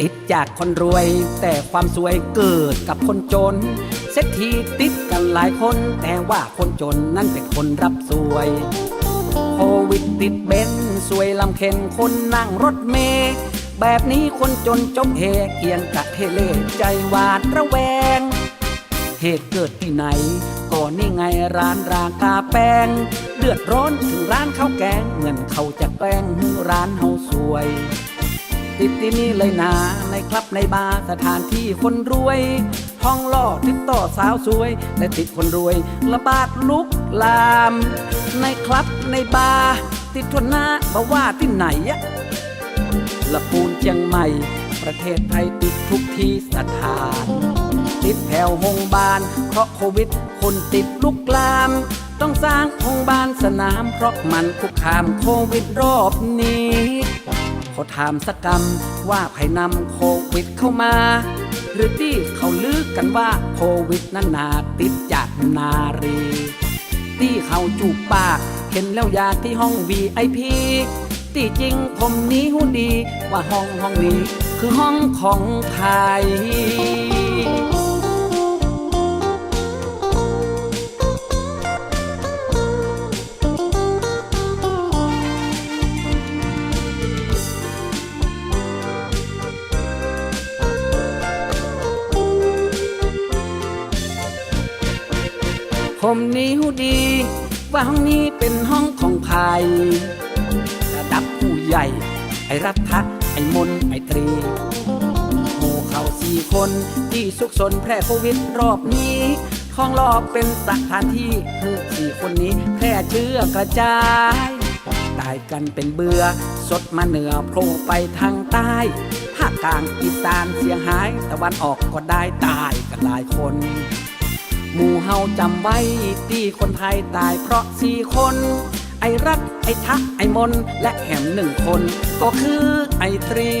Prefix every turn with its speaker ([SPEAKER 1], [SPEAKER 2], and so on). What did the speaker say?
[SPEAKER 1] ติดจากคนรวย แต่ความสวยเกิดกับคนจน เศรษฐีติดกันหลายคน แต่ว่าคนจนนั้นเป็นคนรับสวย โควิดติดเบนสวยลำเค็นคนนั่งรถเมล์แบบนี้คนจนจมเหเกียงกะเทเลใจหวาดระแวง เหตุเกิดที่ไหนก็นี่ไงร้านราคาแป้ง เดือดร้อนถึงร้านข้าวแกงเหมือนเขาจะแกล้งร้านเฮาสวย ติดที่นี่เลยนะในคลับในบาร์สถานที่คนรวย ห้องล่อติดต่อสาวสวย และติดคนรวยระบาดลุกลาม ในคลับในบาร์ติดทวนหน้ามาว่าที่ไหนอะละปูนเชียงใหม่ ประเทศไทยติดทุกที่สถาน ติดแถวโรงพยาบาลเพราะโควิด คนติดลุกลาม ต้องสร้างโรงพยาบาลสนามเพราะมันคุกคามโควิดรอบนี้ เขาถามสกกรรมว่าใครนำโควิดเข้ามา หรือที่เขาลือกันว่าโควิดนั้นนาติดจากนารีที่เขาจูบปากเห็นแล้วอยากที่ห้อง VIP ที่จริงผมนี้หูดีว่าห้องห้องนี้ คือห้องของไทย ผมนี้หูดี ว่าห้องนี้เป็นห้องของใครระดับผู้ใหญ่ ไอรัฐะไอมนไอตรีหมู่เขาสี่คนที่สุกสนแพร่โควิดรอบนี้คลองรอบเป็นสถานที่คือสี่คนนี้แพร่เชื้อกระจายตายกันเป็นเบือสดมาเหนือโผล่ไปทางใต้ภาคกลางอีสานเสียหายตะวันออกก็ได้ตายกันหลายคน หมู่เฮาจำไว้ที่คนไทยตายเพราะสี่คน ไอรัก ไอทัก ไอมน และแหมหนึ่งคน ก็คือไอตรี